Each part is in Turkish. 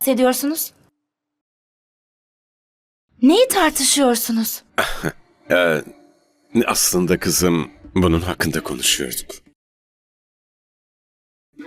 bahsediyorsunuz? Neyi tartışıyorsunuz? Ee, aslında kızım bunun hakkında konuşuyorduk.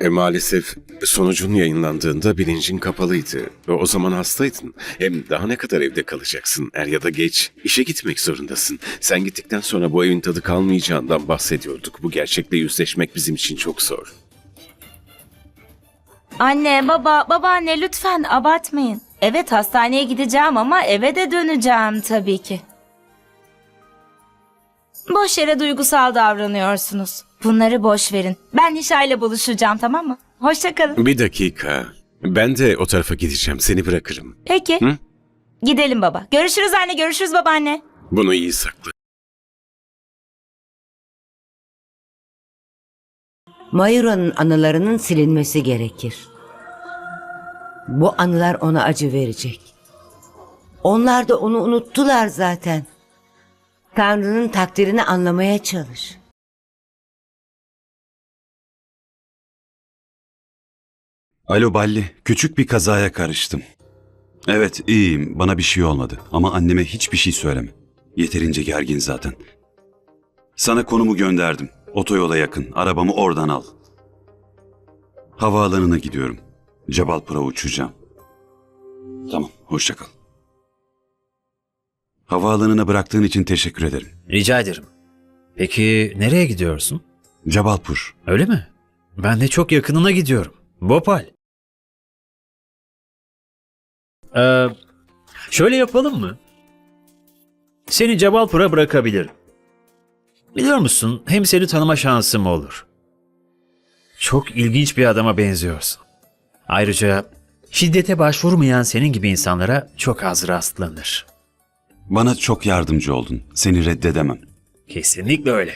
E, maalesef sonucun yayınlandığında bilincin kapalıydı. Ve o zaman hastaydın. Hem daha ne kadar evde kalacaksın? Er ya da geç işe gitmek zorundasın. Sen gittikten sonra bu evin tadı kalmayacağından bahsediyorduk. Bu gerçekle yüzleşmek bizim için çok zor. Anne, baba, babaanne lütfen abartmayın. Evet hastaneye gideceğim ama eve de döneceğim tabii ki. Boş yere duygusal davranıyorsunuz. Bunları boş verin. Ben Nişa ile buluşacağım tamam mı? Hoşça kalın. Bir dakika. Ben de o tarafa gideceğim. Seni bırakırım. Peki. Hı? Gidelim baba. Görüşürüz anne, görüşürüz babaanne. Bunu iyi sakla. Mayura'nın anılarının silinmesi gerekir. Bu anılar ona acı verecek. Onlar da onu unuttular zaten. Tanrı'nın takdirini anlamaya çalış. Alo Balli, küçük bir kazaya karıştım. Evet, iyiyim. Bana bir şey olmadı. Ama anneme hiçbir şey söyleme. Yeterince gergin zaten. Sana konumu gönderdim. Otoyola yakın. Arabamı oradan al. Havaalanına gidiyorum. Cebalpur'a uçacağım. Tamam, hoşça kal. Havaalanına bıraktığın için teşekkür ederim. Rica ederim. Peki nereye gidiyorsun? Cebalpur. Öyle mi? Ben de çok yakınına gidiyorum. Bhopal. Ee, şöyle yapalım mı? Seni Cebalpur'a bırakabilirim. Biliyor musun hem seni tanıma şansım olur. Çok ilginç bir adama benziyorsun. Ayrıca şiddete başvurmayan senin gibi insanlara çok az rastlanır. Bana çok yardımcı oldun. Seni reddedemem. Kesinlikle öyle.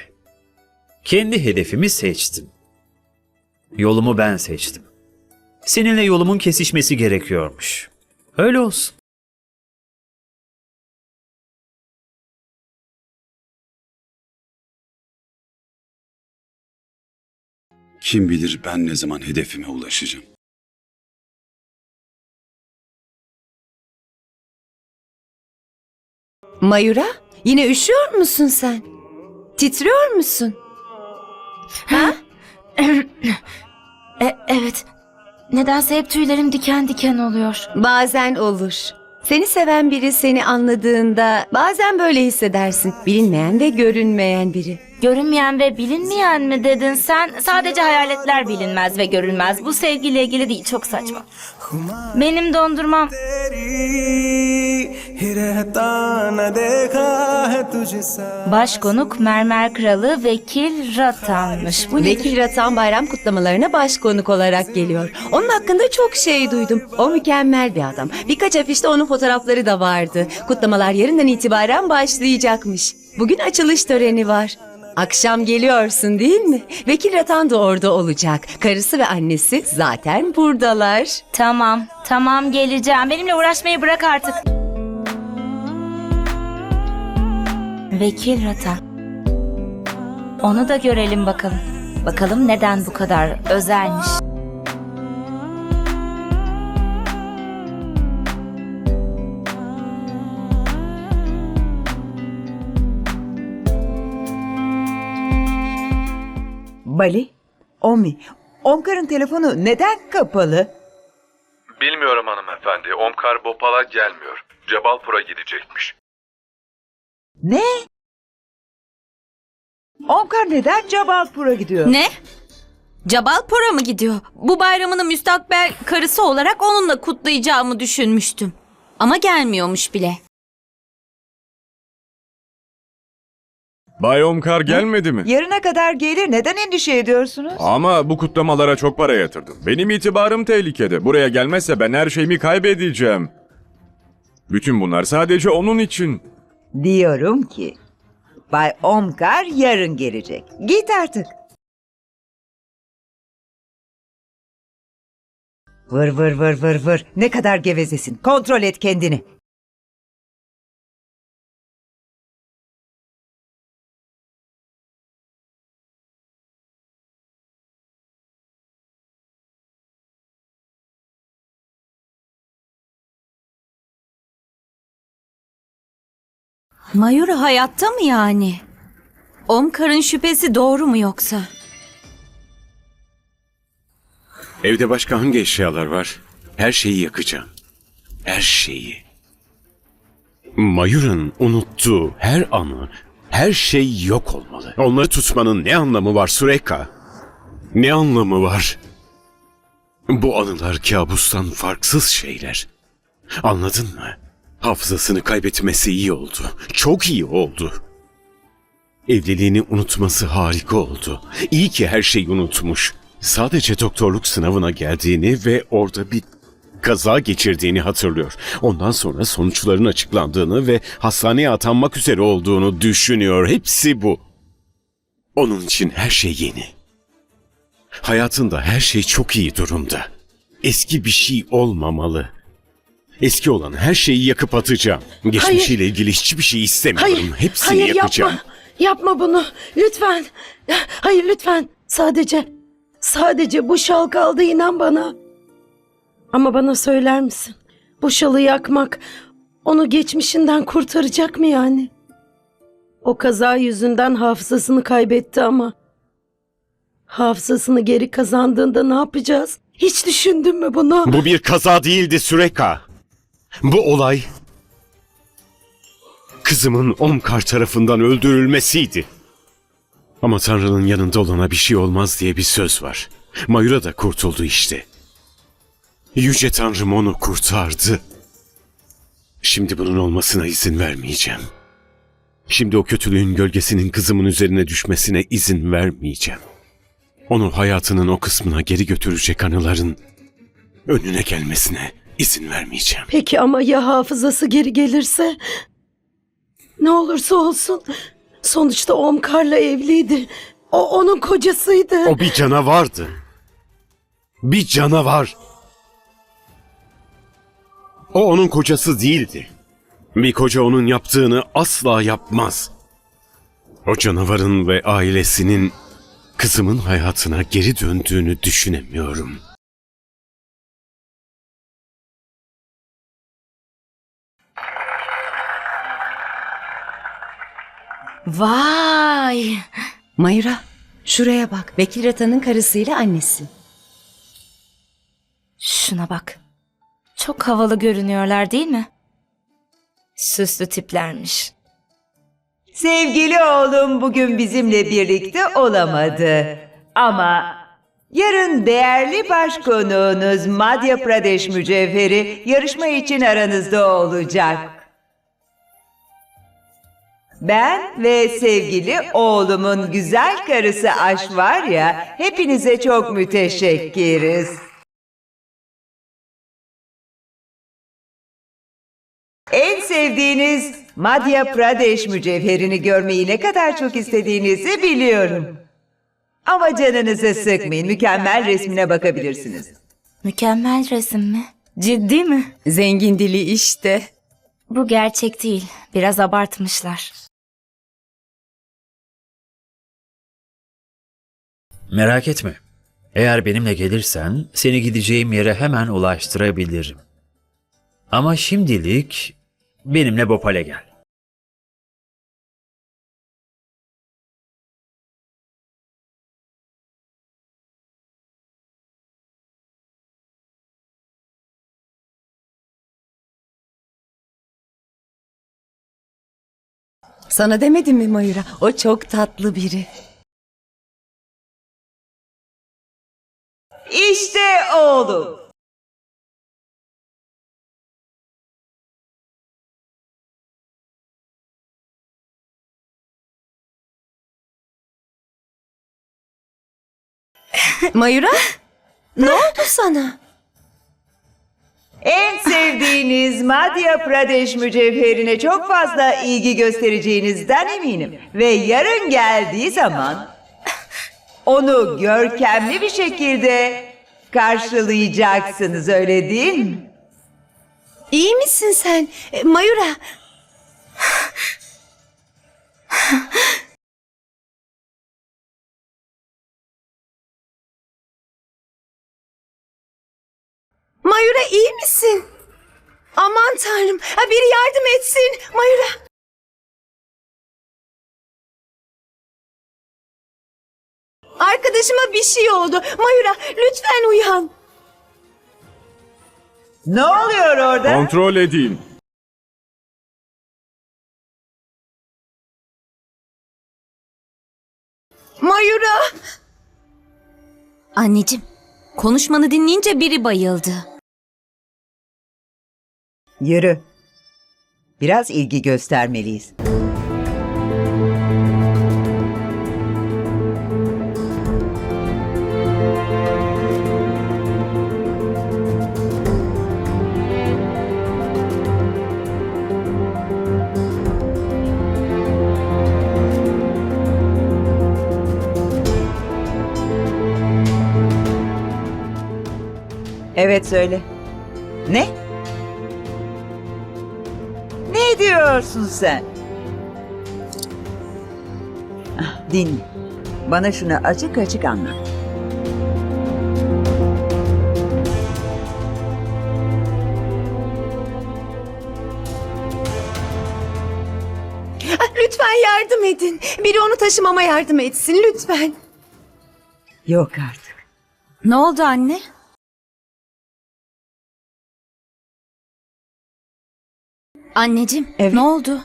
Kendi hedefimi seçtim. Yolumu ben seçtim. Seninle yolumun kesişmesi gerekiyormuş. Öyle olsun. Kim bilir ben ne zaman hedefime ulaşacağım. Mayura, yine üşüyor musun sen? Titriyor musun? E, evet. Nedense hep tüylerim diken diken oluyor. Bazen olur. Seni seven biri seni anladığında bazen böyle hissedersin. Bilinmeyen ve görünmeyen biri. Görünmeyen ve bilinmeyen mi dedin sen? Sadece hayaletler bilinmez ve görülmez. Bu sevgiyle ilgili değil çok saçma. Benim dondurmam. Başkonuk Mermer Kralı Vekil Ratan'mış. Bu Vekil Ratan bayram kutlamalarına başkonuk olarak geliyor. Onun hakkında çok şey duydum. O mükemmel bir adam. Birkaç afişte onun fotoğrafları da vardı. Kutlamalar yarından itibaren başlayacakmış. Bugün açılış töreni var. Akşam geliyorsun değil mi? Vekil Ratan da orada olacak. Karısı ve annesi zaten buradalar. Tamam, tamam geleceğim. Benimle uğraşmayı bırak artık. Vekil Ratan. Onu da görelim bakalım. Bakalım neden bu kadar özelmiş. Bali, Omi, Omkar'ın telefonu neden kapalı? Bilmiyorum hanımefendi. Omkar Bopal'a gelmiyor. Cebalpur'a gidecekmiş. Ne? Omkar neden Cabalpur'a gidiyor? Ne? Cabalpora mı gidiyor? Bu bayramını müstakbel karısı olarak onunla kutlayacağımı düşünmüştüm. Ama gelmiyormuş bile. Bay Omkar gelmedi mi? Yarına kadar gelir. Neden endişe ediyorsunuz? Ama bu kutlamalara çok para yatırdım. Benim itibarım tehlikede. Buraya gelmezse ben her şeyimi kaybedeceğim. Bütün bunlar sadece onun için. Diyorum ki Bay Omkar yarın gelecek. Git artık. Vır vır vır vır vır. Ne kadar gevezesin. Kontrol et kendini. Mayura hayatta mı yani? Omkar'ın şüphesi doğru mu yoksa? Evde başka hangi eşyalar var? Her şeyi yakacağım. Her şeyi. Mayur'un unuttuğu her anı, her şey yok olmalı. Onları tutmanın ne anlamı var Sureka? Ne anlamı var? Bu anılar kabustan farksız şeyler. Anladın mı? Hafızasını kaybetmesi iyi oldu. Çok iyi oldu. Evliliğini unutması harika oldu. İyi ki her şeyi unutmuş. Sadece doktorluk sınavına geldiğini ve orada bir kaza geçirdiğini hatırlıyor. Ondan sonra sonuçların açıklandığını ve hastaneye atanmak üzere olduğunu düşünüyor. Hepsi bu. Onun için her şey yeni. Hayatında her şey çok iyi durumda. Eski bir şey olmamalı. Eski olan her şeyi yakıp atacağım. Geçmişiyle ilgili hiçbir şey istemiyorum. Hayır, Hepsini hayır yakacağım. yapma. Yapma bunu. Lütfen. Hayır lütfen. Sadece, sadece bu şal kaldı inan bana. Ama bana söyler misin? Bu şalı yakmak onu geçmişinden kurtaracak mı yani? O kaza yüzünden hafızasını kaybetti ama. Hafızasını geri kazandığında ne yapacağız? Hiç düşündün mü bunu? Bu bir kaza değildi Süreka. Bu olay kızımın Omkar tarafından öldürülmesiydi. Ama Tanrı'nın yanında olana bir şey olmaz diye bir söz var. Mayura da kurtuldu işte. Yüce Tanrım onu kurtardı. Şimdi bunun olmasına izin vermeyeceğim. Şimdi o kötülüğün gölgesinin kızımın üzerine düşmesine izin vermeyeceğim. Onu hayatının o kısmına geri götürecek anıların önüne gelmesine izin vermeyeceğim. Peki ama ya hafızası geri gelirse? Ne olursa olsun. Sonuçta Omkar'la evliydi. O onun kocasıydı. O bir canavardı. Bir canavar. O onun kocası değildi. Bir koca onun yaptığını asla yapmaz. O canavarın ve ailesinin kızımın hayatına geri döndüğünü düşünemiyorum. Vay! Mayura, şuraya bak. Bekir Atan'ın karısıyla annesi. Şuna bak. Çok havalı görünüyorlar değil mi? Süslü tiplermiş. Sevgili oğlum bugün bizimle birlikte olamadı. Ama yarın değerli başkonuğunuz Madhya Pradesh mücevheri yarışma için aranızda olacak. Ben ve sevgili oğlumun güzel karısı Aşvarya hepinize çok müteşekkiriz. En sevdiğiniz Madhya Pradesh mücevherini görmeyi ne kadar çok istediğinizi biliyorum. Ama canınızı sıkmayın, mükemmel resmine bakabilirsiniz. Mükemmel resim mi? Ciddi mi? Zengin dili işte. Bu gerçek değil. Biraz abartmışlar. Merak etme. Eğer benimle gelirsen seni gideceğim yere hemen ulaştırabilirim. Ama şimdilik benimle Bopal'e gel. Sana demedim mi Mayura? O çok tatlı biri. Oğlum. Mayura? ne oldu sana? En sevdiğiniz Madhya Pradesh mücevherine çok fazla ilgi göstereceğinizden eminim. Ve yarın geldiği zaman onu görkemli bir şekilde karşılayacaksınız öyle değil mi? İyi misin sen? E, Mayura. Mayura iyi misin? Aman tanrım. Ha, biri yardım etsin. Mayura. Arkadaşıma bir şey oldu. Mayura lütfen uyan. Ne oluyor orada? Kontrol edeyim. Mayura. Anneciğim, konuşmanı dinleyince biri bayıldı. Yürü. Biraz ilgi göstermeliyiz. Evet söyle. Ne? Ne diyorsun sen? Ah, Dinle. Bana şunu açık açık anlat. Ah, Lütfen yardım edin. Biri onu taşımama yardım etsin lütfen. Yok artık. Ne oldu anne? Anneciğim, Evet. ne oldu?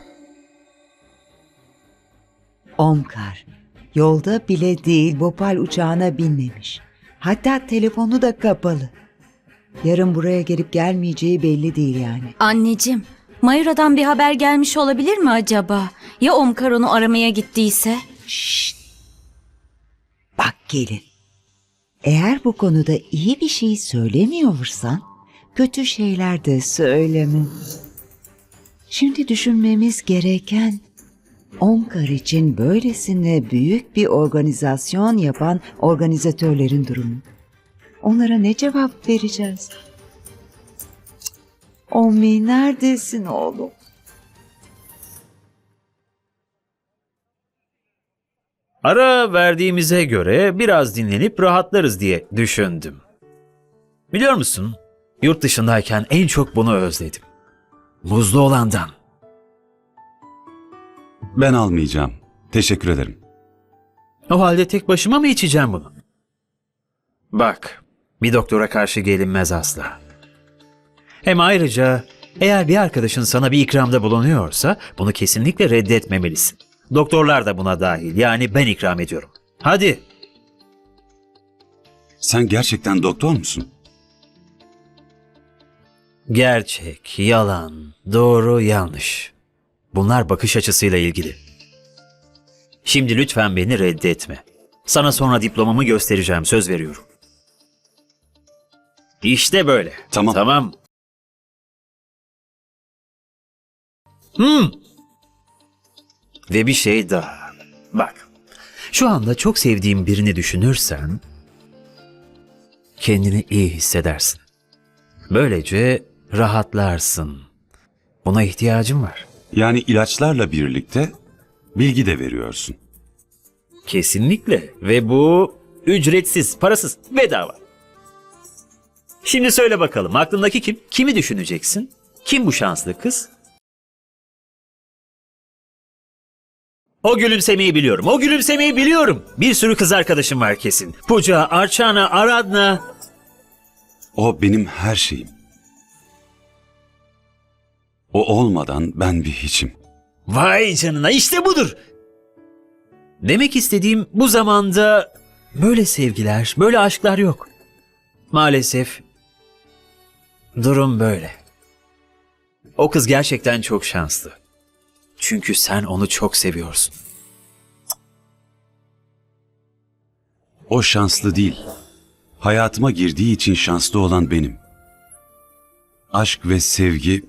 Omkar. Yolda bile değil Bopal uçağına binmemiş. Hatta telefonu da kapalı. Yarın buraya gelip gelmeyeceği belli değil yani. Anneciğim, Mayura'dan bir haber gelmiş olabilir mi acaba? Ya Omkar onu aramaya gittiyse? Bak gelin. Eğer bu konuda iyi bir şey söylemiyorsan kötü şeyler de söyleme. Şimdi düşünmemiz gereken Omkar için böylesine büyük bir organizasyon yapan organizatörlerin durumu. Onlara ne cevap vereceğiz? Omi neredesin oğlum? Ara verdiğimize göre biraz dinlenip rahatlarız diye düşündüm. Biliyor musun? Yurt dışındayken en çok bunu özledim. Buzlu olandan. Ben almayacağım. Teşekkür ederim. O halde tek başıma mı içeceğim bunu? Bak, bir doktora karşı gelinmez asla. Hem ayrıca eğer bir arkadaşın sana bir ikramda bulunuyorsa bunu kesinlikle reddetmemelisin. Doktorlar da buna dahil. Yani ben ikram ediyorum. Hadi. Sen gerçekten doktor musun? Gerçek, yalan, doğru, yanlış. Bunlar bakış açısıyla ilgili. Şimdi lütfen beni reddetme. Sana sonra diplomamı göstereceğim, söz veriyorum. İşte böyle. Tamam. Tamam. Hmm. Ve bir şey daha. Bak. Şu anda çok sevdiğim birini düşünürsen kendini iyi hissedersin. Böylece rahatlarsın. Buna ihtiyacım var. Yani ilaçlarla birlikte bilgi de veriyorsun. Kesinlikle. Ve bu ücretsiz, parasız, bedava. Şimdi söyle bakalım aklındaki kim? Kimi düşüneceksin? Kim bu şanslı kız? O gülümsemeyi biliyorum. O gülümsemeyi biliyorum. Bir sürü kız arkadaşım var kesin. Puca, Arçana, Aradna. O benim her şeyim. O olmadan ben bir hiçim. Vay canına işte budur. Demek istediğim bu zamanda böyle sevgiler, böyle aşklar yok. Maalesef durum böyle. O kız gerçekten çok şanslı. Çünkü sen onu çok seviyorsun. O şanslı değil. Hayatıma girdiği için şanslı olan benim. Aşk ve sevgi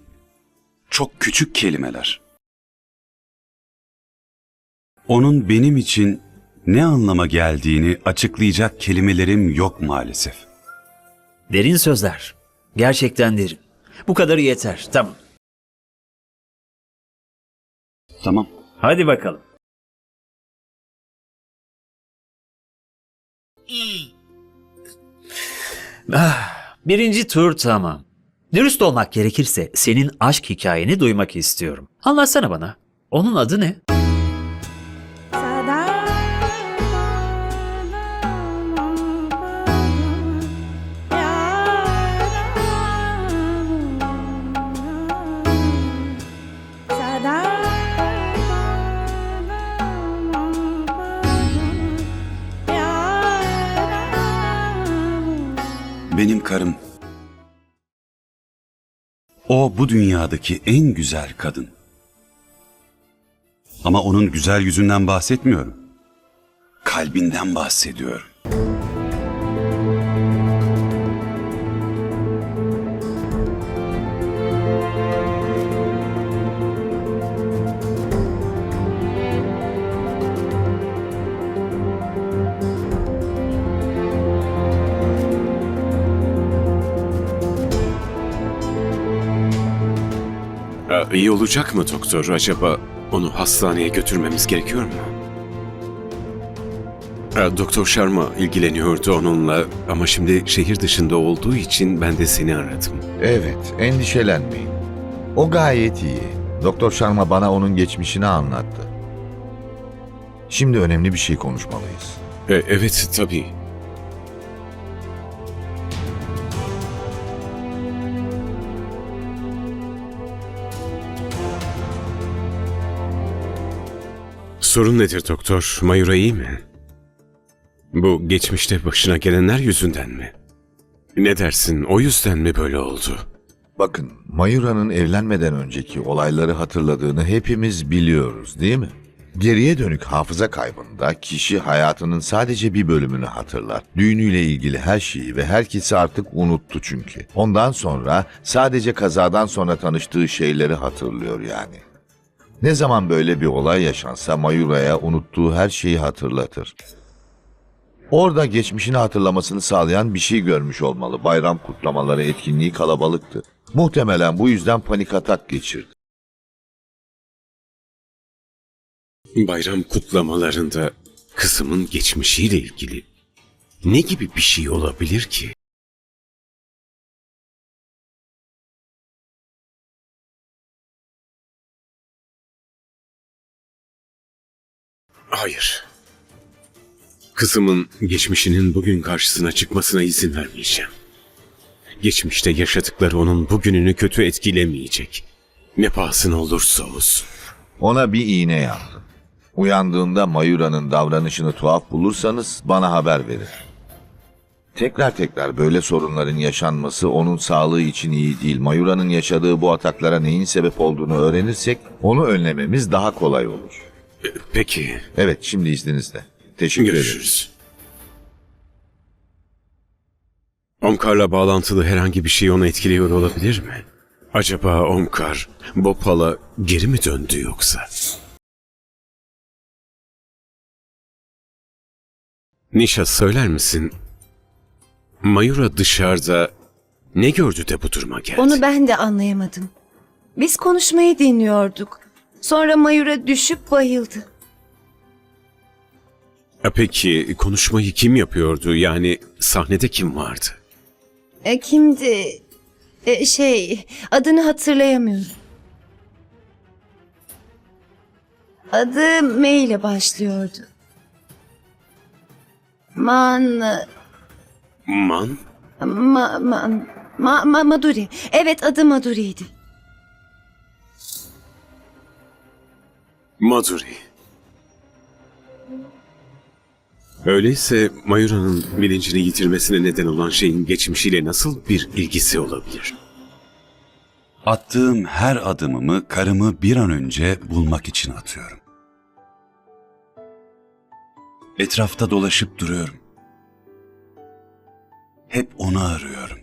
çok küçük kelimeler. Onun benim için ne anlama geldiğini açıklayacak kelimelerim yok maalesef. Derin sözler. Gerçekten derin. Bu kadarı yeter. Tamam. Tamam. Hadi bakalım. Ah, birinci tur tamam. Dürüst olmak gerekirse senin aşk hikayeni duymak istiyorum. Anlatsana bana. Onun adı ne? Benim karım o bu dünyadaki en güzel kadın. Ama onun güzel yüzünden bahsetmiyorum. Kalbinden bahsediyorum. İyi olacak mı doktor? Acaba onu hastaneye götürmemiz gerekiyor mu? Aa, Doktor Sharma ilgileniyordu onunla ama şimdi şehir dışında olduğu için ben de seni aradım. Evet, endişelenmeyin. O gayet iyi. Doktor Sharma bana onun geçmişini anlattı. Şimdi önemli bir şey konuşmalıyız. E, evet tabii. Sorun nedir doktor? Mayura iyi mi? Bu geçmişte başına gelenler yüzünden mi? Ne dersin? O yüzden mi böyle oldu? Bakın, Mayura'nın evlenmeden önceki olayları hatırladığını hepimiz biliyoruz, değil mi? Geriye dönük hafıza kaybında kişi hayatının sadece bir bölümünü hatırlar. Düğünüyle ilgili her şeyi ve herkesi artık unuttu çünkü. Ondan sonra sadece kazadan sonra tanıştığı şeyleri hatırlıyor yani. Ne zaman böyle bir olay yaşansa Mayura'ya unuttuğu her şeyi hatırlatır. Orada geçmişini hatırlamasını sağlayan bir şey görmüş olmalı. Bayram kutlamaları etkinliği kalabalıktı. Muhtemelen bu yüzden panik atak geçirdi. Bayram kutlamalarında kızımın geçmişiyle ilgili ne gibi bir şey olabilir ki? Hayır. Kızımın geçmişinin bugün karşısına çıkmasına izin vermeyeceğim. Geçmişte yaşadıkları onun bugününü kötü etkilemeyecek. Ne pahasına olursa olsun. Ona bir iğne yaptım. Uyandığında Mayura'nın davranışını tuhaf bulursanız bana haber verin. Tekrar tekrar böyle sorunların yaşanması onun sağlığı için iyi değil. Mayura'nın yaşadığı bu ataklara neyin sebep olduğunu öğrenirsek onu önlememiz daha kolay olur. Peki, Evet şimdi izninizle. Teşekkür ederim. görüşürüz. Omkar'la bağlantılı herhangi bir şey onu etkiliyor olabilir mi? Acaba Omkar, Bopal'a geri mi döndü yoksa? Nişa söyler misin? Mayura dışarıda ne gördü de bu duruma geldi? Onu ben de anlayamadım. Biz konuşmayı dinliyorduk. Sonra Mayura düşüp bayıldı. E Peki konuşmayı kim yapıyordu? Yani sahnede kim vardı? E, kimdi? E, şey, adını hatırlayamıyorum. Adı M ile başlıyordu. Man, Man? ma, man, ma, ma, Maduri. Evet adı Maduri'ydi. Maduri. Öyleyse Mayura'nın bilincini yitirmesine neden olan şeyin geçmişiyle nasıl bir ilgisi olabilir? Attığım her adımımı karımı bir an önce bulmak için atıyorum. Etrafta dolaşıp duruyorum. Hep onu arıyorum.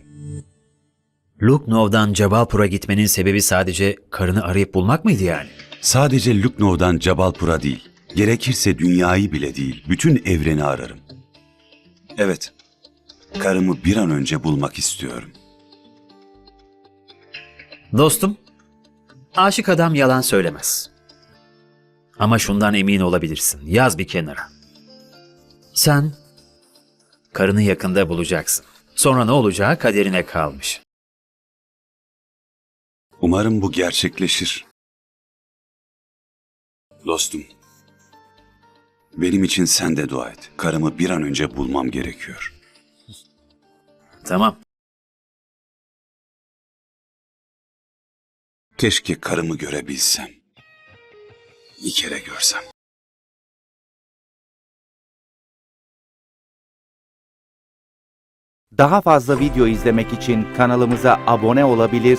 Lucknow'dan Jabalpur'a gitmenin sebebi sadece karını arayıp bulmak mıydı yani? Sadece Lucknow'dan Cabalpur'a değil, gerekirse dünyayı bile değil, bütün evreni ararım. Evet, karımı bir an önce bulmak istiyorum. Dostum, aşık adam yalan söylemez. Ama şundan emin olabilirsin. Yaz bir kenara. Sen karını yakında bulacaksın. Sonra ne olacağı kaderine kalmış. Umarım bu gerçekleşir. Dostum, benim için sen de dua et. Karımı bir an önce bulmam gerekiyor. Tamam. Keşke karımı görebilsem. Bir kere görsem. Daha fazla video izlemek için kanalımıza abone olabilir,